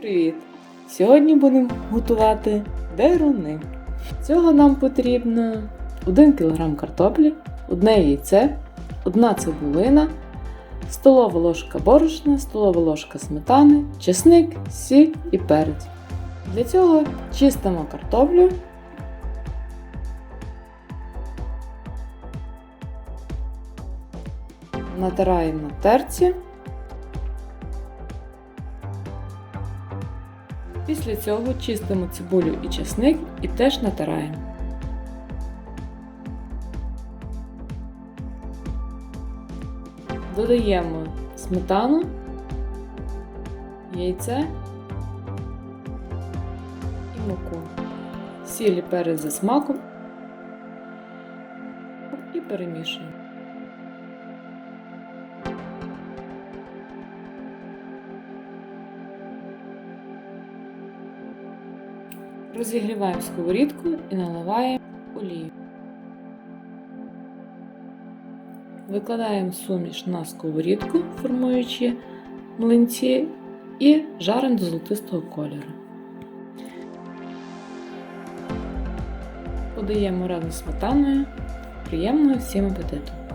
Привіт! Сьогодні будемо готувати деруни. Цього нам потрібно 1 кг картоплі, одне яйце, одна цибулина, столова ложка борошна, столова ложка сметани, чесник, сіль і перець. Для цього чистимо картоплю. Натираємо на терці. Після цього чистимо цибулю і чесник і теж натираємо. Додаємо сметану, яйце і муку, сіль і перець за смаком і перемішуємо. Розігріваємо сковорідку і наливаємо олію. Викладаємо суміш на сковорідку, формуючи млинці, і жаримо до золотистого кольору. Подаємо разом з сметаною. Приємного всім апетиту!